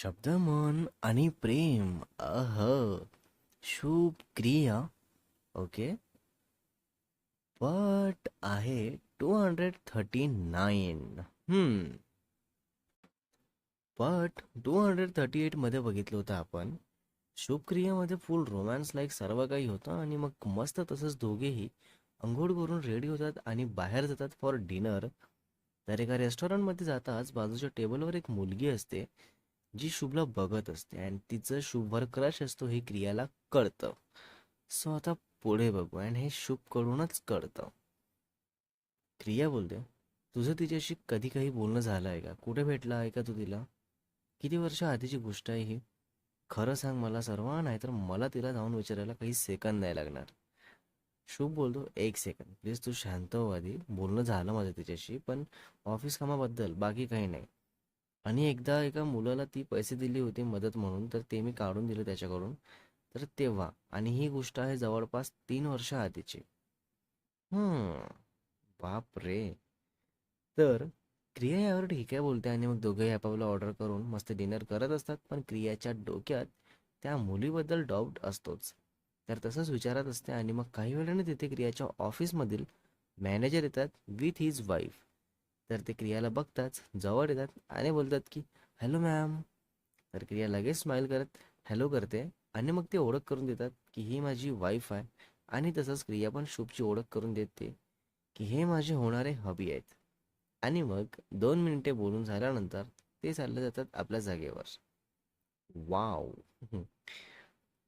शब्द मन आणि प्रेम अह शुभ क्रिया ओके? पट आहे टू हंड्रेड थर्टी नाईन हम्म. पट टू हंड्रेड थर्टी एटमध्ये बघितलं होतं आपण. शुभक्रियामध्ये फुल रोमॅन्स लाईक सर्व काही होतं आणि मग मस्त तसंच दोघेही अंघोळ करून रेडी होतात आणि बाहेर जातात फॉर डिनर तर एका रेस्टॉरंटमध्ये जाताच बाजूच्या टेबलवर एक मुलगी असते. जी शुभला बघत असते आणि तिचं शुभवर क्रश असतो हे क्रियाला कळतं. सो आता पुढे बघू आणि हे शुभकडूनच कळतं. क्रिया बोलते तुझं तिच्याशी कधी काही बोलणं झालं आहे का? कुठे भेटला आहे का तू तिला? किती वर्ष आधीची गोष्ट आहे ही? खरं सांग मला सर्व नाहीतर मला तिला जाऊन विचारायला काही सेकंद नाही लागणार. शुभ बोलतो एक सेकंद प्लीज तू शांत हो आधी. बोलणं झालं माझं तिच्याशी पण ऑफिस कामाबद्दल बाकी काही नाही. आणि एकदा एका मुलाला ती पैसे दिली होती मदत म्हणून तर ते मी काढून दिलं त्याच्याकडून. तर तेव्हा आणि ही गोष्ट आहे जवळपास तीन वर्ष आधीची. हम्म. बाप रे. तर क्रिया यावर ठीक आहे बोलते आणि मग दोघंही आपापलं ऑर्डर करून मस्त डिनर करत असतात पण क्रियाच्या डोक्यात त्या मुलीबद्दल डाऊट असतोच. तर तसंच विचारत असते आणि मग काही वेळाने तिथे क्रियाच्या ऑफिसमधील मॅनेजर येतात विथ हिज वाईफ तर ते क्रियाला बघताच जवळ येतात आणि बोलतात की हॅलो मॅम तर क्रिया लगेच स्माईल करत हॅलो करते आणि मग ते ओळख करून देतात की ही माझी वाईफ आहे आणि तसंच क्रिया पण शुभची ओळख करून देते की हे माझे होणारे हबी आहेत. आणि मग दोन मिनिटे बोलून झाल्यानंतर ते चालले जातात आपल्या जागेवर. वाव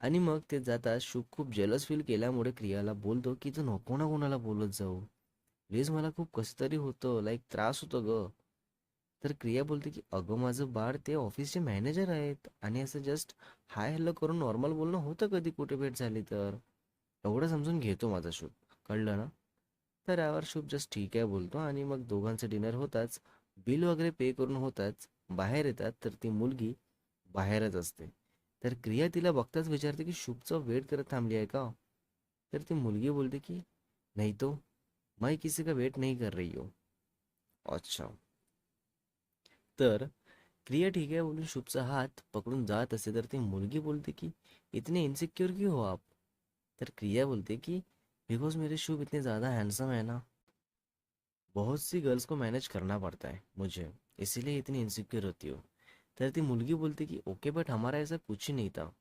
आणि मग ते जातात शुभ खूप जेलस फील केल्यामुळे क्रियाला बोलतो की तू नको ना कोणाला बोलत जाऊ. प्लीज मला खूप कसं तरी होतं लाईक त्रास होतो ग. तर क्रिया बोलते की अगं माझं बाळ ते ऑफिसचे मॅनेजर आहेत आणि असं जस्ट हाय हॅलो करून नॉर्मल बोलणं होतं कधी कुठे भेट झाली तर? एवढं समजून घेतो माझा शुभ. कळलं ना? तर यावर शुभ जस्ट ठीक आहे बोलतो आणि मग दोघांचं डिनर होताच. बिल वगैरे पे करून होताच. बाहेर येतात तर ती मुलगी बाहेरच असते. तर क्रिया तिला बघताच विचारते की शुभचा वेट करत थांबली आहे का? तर ती मुलगी बोलते की नाही तो. मैं किसी का वेट नहीं कर रही हूँ। अच्छा। तर, क्रिया ठीक आहे बोलून शुभचा हात पकडून जात असते तर ती मुलगी बोलते की, इतने इनसिक्योर क्यों हो आप? तर क्रिया बोलते की, बिकॉज़ मेरे शुभ इतने ज़्यादा हैंडसम है ना। बहुत सी गर्ल्स को मैनेज करना पड़ता है, मुझे। इसीलिए इतनी इनसिक्योर होती हो। तर ती मुलगी बोलते की, ओके बट हमारा ऐसा कुछ ही नहीं था।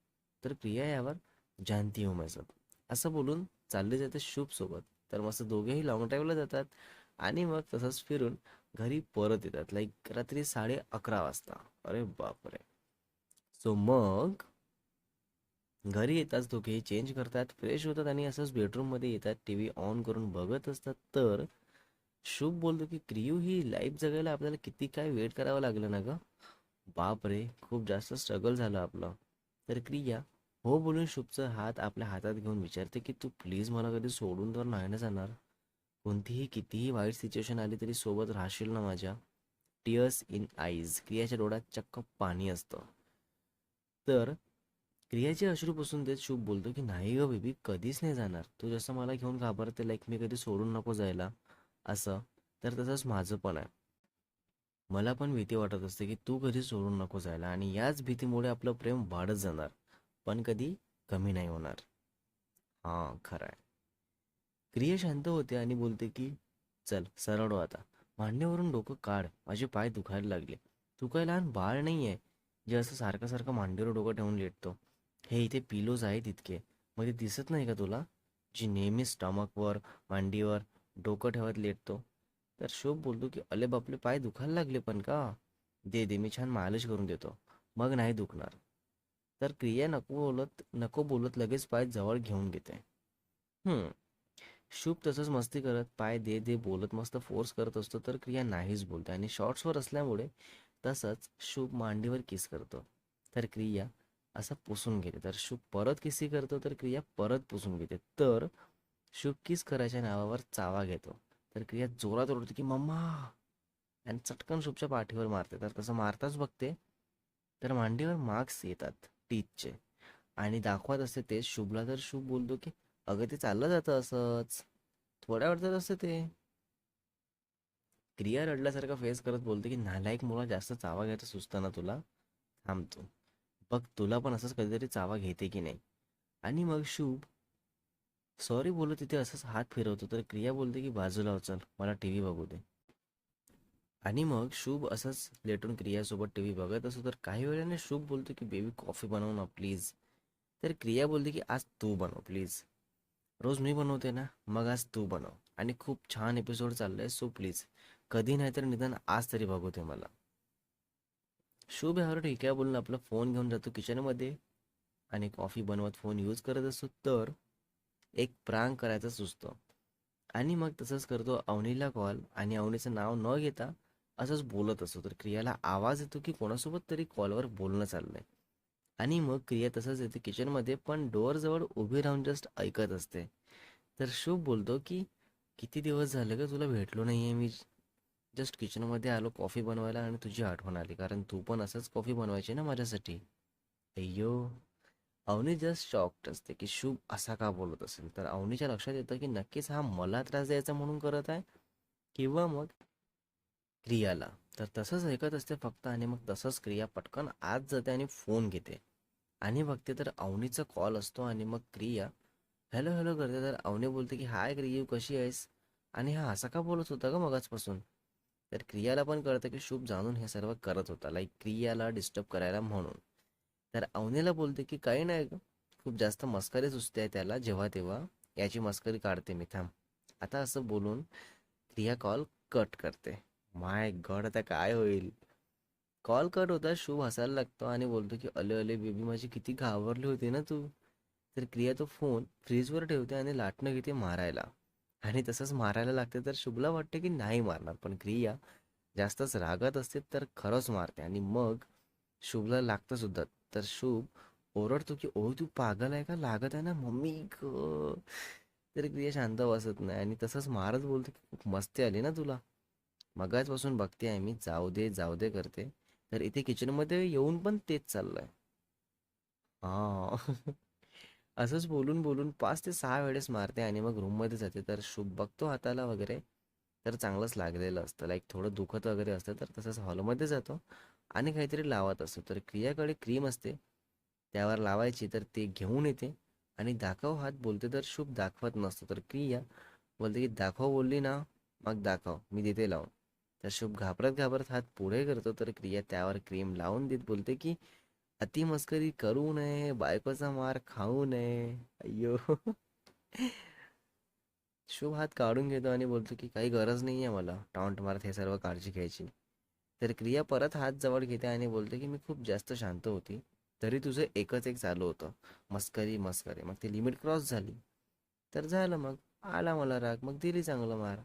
तर प्रिया यावर जानती हूँ मैं सब। असं बोलून चालले जाते शुभ सोबत। तर मस्त दोघेही लॉंग ड्राईव्हला जातात. आणि मग तसंच फिरून घरी परत येतात. लाईक रात्री साडे अकरा वाजता. अरे बापरे. सो मग घरी येताच दोघे चेंज करतात फ्रेश होतात आणि असंच बेडरूममध्ये येतात टी व्ही ऑन करून बघत असतात. तर शुभ बोलतो की क्रियू ही लाईफ जगायला आपल्याला किती काय वेट करावं लागलं ना ग? बाप रे खूप जास्त स्ट्रगल झालं आपलं. तर क्रिया हो बोलून शुभचा हात आपल्या हातात घेऊन विचारते की तू प्लीज मला कधी सोडून तर नाही ना जाणार? कोणतीही कितीही वाईट सिच्युएशन आली तरी सोबत राहशील ना माझ्या? टिअर्स इन आईज क्रियाच्या डोळ्यात चक्क पाणी असतं. तर क्रियाचे अश्रू पुसून देत शुभ बोलतो की नाही ग बेबी कधीच नाही जाणार. तू जसं मला घेऊन घाबरते लाईक मी कधी सोडून नको जायला. असं. तर तसंच माझं पण आहे. मला पण भीती वाटत असते की तू कधी सोडून नको जायला आणि याच भीतीमुळे आपलं प्रेम वाढत जाणार. पण कधी कमी नाही होणार. हां खरं आहे. क्रिया शांत होते आणि बोलते की चल सरळ हो आता. मांडणीवरून डोकं काढ. माझे पाय दुखायला लागले. तू काय लहान बाळ नाही आहे जे असं सारखं सारखं मांडीवर डोकं ठेवून लेटतो. हे इथे पिलोज आहेत इतके. मग ते दिसत नाही का तुला? जी नेहमी स्टमकवर मांडीवर डोकं ठेवत लेटतो. तर शोभ बोलतो की अले बापले पाय दुखायला लागले पण का? दे दे. मी छान मालिश करून देतो. मग नाही दुखणार. तर क्रिया नको बोलत नको बोलत लगेच पाय जवळ घेऊन घेते. हम्म. शुभ तसंच मस्ती करत पाय दे दे बोलत मस्त फोर्स करत असतो तर क्रिया नाहीच बोलते. आणि शॉर्ट्सवर असल्यामुळे तसंच शुभ मांडीवर किस करतो. तर क्रिया असं पुसून घेते. तर शुभ परत किसी करतो तर क्रिया परत पुसून घेते. तर शुभ किस करायच्या नावावर चावा घेतो. तर क्रिया जोरात ओरडते की मम्मा! आणि चटकन शुभच्या पाठीवर मारते. तर तसं मारताच बघते. तर मांडीवर मार्क्स येतात. टीचचे आणि दाखवत असते ते. शुभला तर शुभ बोलतो की अगं ते चाललं जातं असंच. थोड्या वेळात असतं ते. क्रिया रडल्यासारखा फेस करत बोलते की नालायक मुला जास्त चावा घ्यायचा सुचतं ना तुला? थांबतो. बघ तुला पण असंच कधीतरी चावा घेते की नाही? आणि मग शुभ सॉरी बोलत तिथे असंच हात फिरवतो. तर क्रिया बोलते की बाजूला उचल. चल मला टी व्ही बघू दे. आणि मग शुभ असंच लेटून क्रियासोबत टी व्ही बघत असतो. तर काही वेळाने शुभ बोलतो की बेबी कॉफी बनव ना प्लीज. तर क्रिया बोलते की आज तू बनव प्लीज. रोज मी बनवते ना मग आज तू बनव. आणि खूप छान एपिसोड चाललाय सो प्लीज कधी नाही तर निदान आज तरी बघवते मला. शुभ यावर ठीक आहे बोलून आपला फोन घेऊन जातो किचनमध्ये आणि कॉफी बनवत फोन यूज करत असतो. तर एक प्रांग करायचा सुचतो. आणि मग तसंच करतो अवनीला कॉल आणि अवनीचं नाव न घेता असंच बोलत असतो. तर क्रियाला आवाज येतो की कोणासोबत तरी कॉलवर बोलणं चाललंय. आणि मग क्रिया तसंच येते किचनमध्ये पण डोअरजवळ उभी राहून जस्ट ऐकत असते. तर शुभ बोलतो की किती दिवस झाले का तुला भेटलो नाही आहे मी? जस्ट किचनमध्ये आलो कॉफी बनवायला आणि तुझी आठवण आली. कारण तू पण असंच कॉफी बनवायची ना माझ्यासाठी. अय्यो. अवनी जस्ट शॉक्ड असते की शुभ असा का बोलत असेल? तर अवनीच्या लक्षात येतं की नक्कीच हा मला त्रास द्यायचा म्हणून करत आहे किंवा मग क्रियाला. तर तसंच ऐकत असते फक्त आणि मग तसंच क्रिया पटकन आत जाते आणि फोन घेते. आणि बघते तर अवनीचा कॉल असतो आणि मग क्रिया हॅलो हॅलो करते. तर अवनी बोलते की हाय क्रियू कशी आहेस? आणि हा असा का बोलत होता का मगाचपासून? तर क्रियाला पण कळतं की शुभ जाणून हे सर्व करत होता लाईक क्रियाला डिस्टर्ब करायला म्हणून. तर अवनीला बोलते की काही नाही खूप जास्त मस्करी सुचते आहे त्याला जेव्हा तेव्हा. याची मस्करी काढते मी थांब. आता असं बोलून क्रिया कॉल कट करते. माय गड आता काय होईल? कॉल कट होता शुभ हसायला लागतो आणि बोलतो की अले अले बेबी माझी किती घाबरली होती ना तू. तर क्रिया तो फोन फ्रीजवर ठेवते आणि लाटणं घेते मारायला. आणि तसंच मारायला लागते तर शुभला वाटते की नाही मारणार पण क्रिया जास्तच रागत असते तर खरंच मारते. आणि मग शुभला लागतं सुद्धा. तर शुभ ओरडतो की ओ तू पागल आहे का? लागत आहे ना मम्मी ग. तर क्रिया शांत बसत नाही आणि तसंच मारत बोलतो की खूप मस्ती आली ना तुला. मगाचपासून बघते आहे मी जाऊ दे जाऊ दे करते. तर इथे किचनमध्ये येऊन पण तेच चाललंय. हा. असंच बोलून बोलून पाच ते सहा वेळेस मारते आणि मग रूममध्ये जाते. तर शुभ बघतो हाताला वगैरे. तर चांगलंच लागलेलं असतं. लाईक थोडं दुखत वगैरे असतं तर तसंच हॉलमध्ये जातो. आणि काहीतरी लावत असतो. तर क्रियाकडे क्रीम असते. त्यावर लावायची तर ते घेऊन येते. आणि दाखव हात बोलते तर शुभ दाखवत नसतो. तर क्रिया बोलते की दाखव बोलली ना मग दाखव. मी देते लावून. तर शुभ घाबरत घाबरत हात पुढे करतो तर क्रिया त्यावर क्रीम लावून देत बोलते की अति मस्करी करू नये बायकोचा मार खाऊ नये. अय्यो. शुभ हात काढून घेतो आणि बोलतो की काही गरज नाही आहे मला टाउंट मारत हे सर्व काळजी घ्यायची. तर क्रिया परत हात जवळ घेते आणि बोलते की मी खूप जास्त शांत होती तरी तुझं एकच एक चालू होतं मस्करी मस्करी. मग ती लिमिट क्रॉस झाली. तर झालं मग आला मला राग मग दिली चांगलं मार.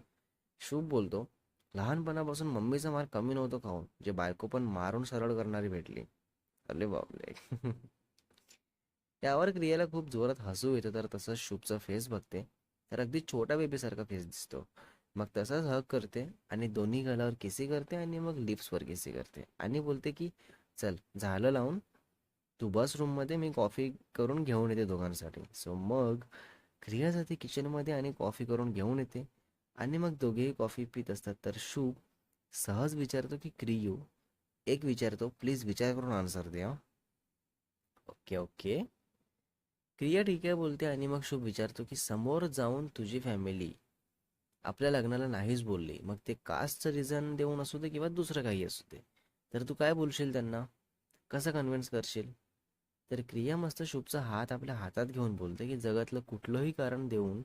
शुभ बोलतो लहानपणापासून मम्मीचा मार कमी नव्हतो खाऊन. जे बायको पण मारून सरळ करणारी भेटली. अरे बापले त्यावर क्रियाला खूप जोरात हसू येतं तर तसंच शुभचा फेस बघते. तर अगदी छोटा बेबीसारखा फेस दिसतो. मग तसंच हक करते आणि दोन्ही गालावर केसी करते आणि मग लिप्सवर केसी करते. आणि बोलते की चल झालं लावून. तू बस रूममध्ये मी कॉफी करून घेऊन येते दोघांसाठी. सो मग क्रिया जाते किचनमध्ये आणि कॉफी करून घेऊन येते. आणि मग दोघेही कॉफी पित असतात. तर शुभ सहज विचारतो की क्रियू? एक विचारतो प्लीज विचार करून आन्सर द्या ओके ओके. क्रिया ठीक आहे बोलते आणि मग शुभ विचारतो की समोर जाऊन तुझी फॅमिली आपल्या लग्नाला नाहीच बोलली. मग ते कास्टचं रिझन देऊन असू दे किंवा दुसरं काही असू दे. तर तू काय बोलशील त्यांना? कसं कन्व्हिन्स करशील? तर क्रिया मस्त शुभचा हात आपल्या हातात घेऊन बोलते की जगातलं कुठलंही कारण देऊन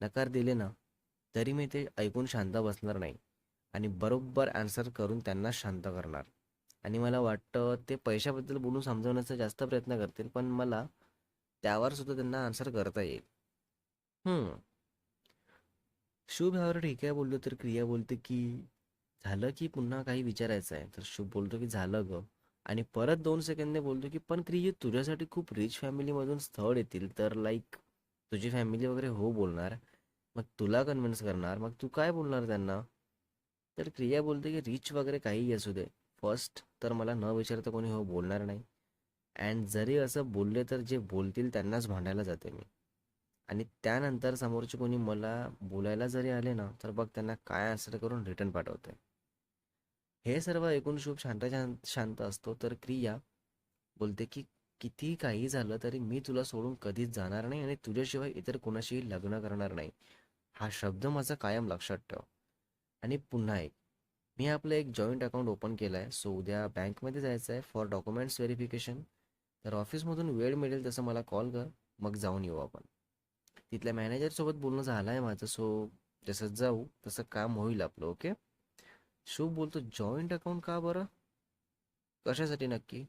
नकार दिले ना तरी मी ते ऐकून शांत बसणार नाही. आणि बरोबर आन्सर करून त्यांना शांत करणार. आणि मला वाटतं ते पैशाबद्दल बोलून समजवण्याचा जास्त प्रयत्न करतील पण मला त्यावर सुद्धा त्यांना आन्सर करता येईल. हम्म. शुभ ह्यावर ठीक आहे बोललो तर क्रिया बोलते की झालं की पुन्हा काही विचारायचं आहे? तर शुभ बोलतो की झालं ग. आणि परत दोन सेकंदने बोलतो की पण क्रिया तुझ्यासाठी खूप रिच फॅमिलीमधून स्थळ येतील. तर लाईक तुझी फॅमिली वगैरे हो बोलणार. मग तुला कन्व्हिन्स करणार मग तू काय बोलणार त्यांना? तर क्रिया बोलते की रिच वगैरे काहीही असू दे. फर्स्ट तर मला न विचारता कोणी हो बोलणार नाही. अँड जरी असं बोलले तर जे बोलतील त्यांनाच भांडायला जाते मी. आणि त्यानंतर समोरचे कोणी मला बोलायला जरी आले ना तर बघ त्यांना काय आन्सर करून रिटर्न पाठवते. हे सर्व ऐकून शुभ शांत शांत शांत असतो. तर क्रिया बोलते की किती काही झालं तरी मी तुला सोडून कधीच जाणार नाही आणि तुझ्याशिवाय इतर कोणाशीही लग्न करणार नाही. हा शब्द माझा कायम लक्षात ठेव. आणि पुन्हा एक मी आपलं एक जॉईंट अकाउंट ओपन केलं आहे सो उद्या बँकमध्ये जायचं आहे फॉर डॉक्युमेंट्स व्हेरिफिकेशन तर ऑफिसमधून वेळ मिळेल तसं मला कॉल कर मग जाऊन येऊ आपण. तिथल्या मॅनेजरसोबत बोलणं झालं आहे माझं सो जसं जाऊ तसं काम होईल आपलं ओके शुभ बोलतो जॉईंट अकाउंट का बरं? कशासाठी नक्की?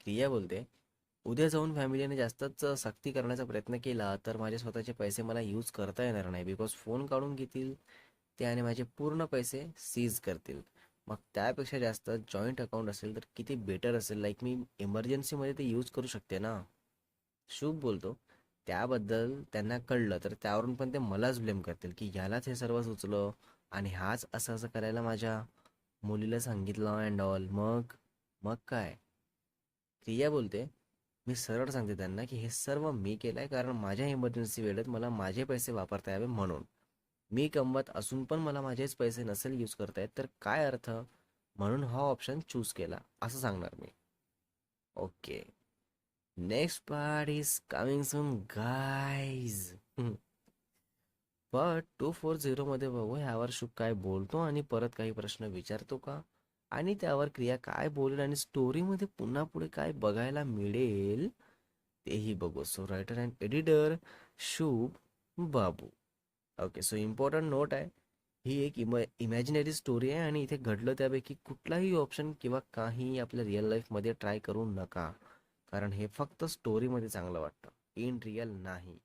क्रिया बोलते. उद्या जाऊन फॅमिलीने जास्तच सक्ती करण्याचा प्रयत्न केला तर माझे स्वतःचे पैसे मला यूज करता येणार नाही. बिकॉज फोन काढून घेतील ते आणि माझे पूर्ण पैसे सीज करतील. मग त्यापेक्षा जास्त जॉईंट अकाउंट असेल तर किती बेटर असेल? लाईक मी इमर्जन्सीमध्ये ते यूज करू शकते ना? शुभ बोलतो. त्याबद्दल त्यांना कळलं तर त्यावरून पण ते मलाच ब्लेम करतील की यालाच हे सर्व सुचलं आणि हाच असं असं करायला माझ्या मुलीला सांगितलं अँड ऑल मग मग काय? क्रिया बोलते मी सरळ सांगते त्यांना की हे सर्व मी केलंय कारण माझ्या इमर्जन्सी वेळेत मला माझे पैसे वापरता यावे म्हणून. मी कमवत असून पण मला माझेच पैसे नसेल यूज करता येत तर काय अर्थ? म्हणून हा ऑप्शन चूज केला असं सांगणार मी. Okay next part is coming soon guys पण टू फोर झिरोमध्ये बघू ह्यावर शुभ काय बोलतो आणि परत काही प्रश्न विचारतो का? आणि त्यावर क्रिया काय बोलेल आणि स्टोरीमध्ये पुन्हा पुढे काय बघायला मिळेल तेही बघू. So writer and editor Shubh Babu. Okay so important note आहे. ही एक इम इमॅजिनरी स्टोरी आहे आणि इथे घडलं त्यापैकी कुठलाही ऑप्शन किंवा काही आपल्या रिअल लाईफमध्ये ट्राय करू नका. कारण हे फक्त स्टोरीमध्ये चांगलं वाटतं. इन रिअल नाही.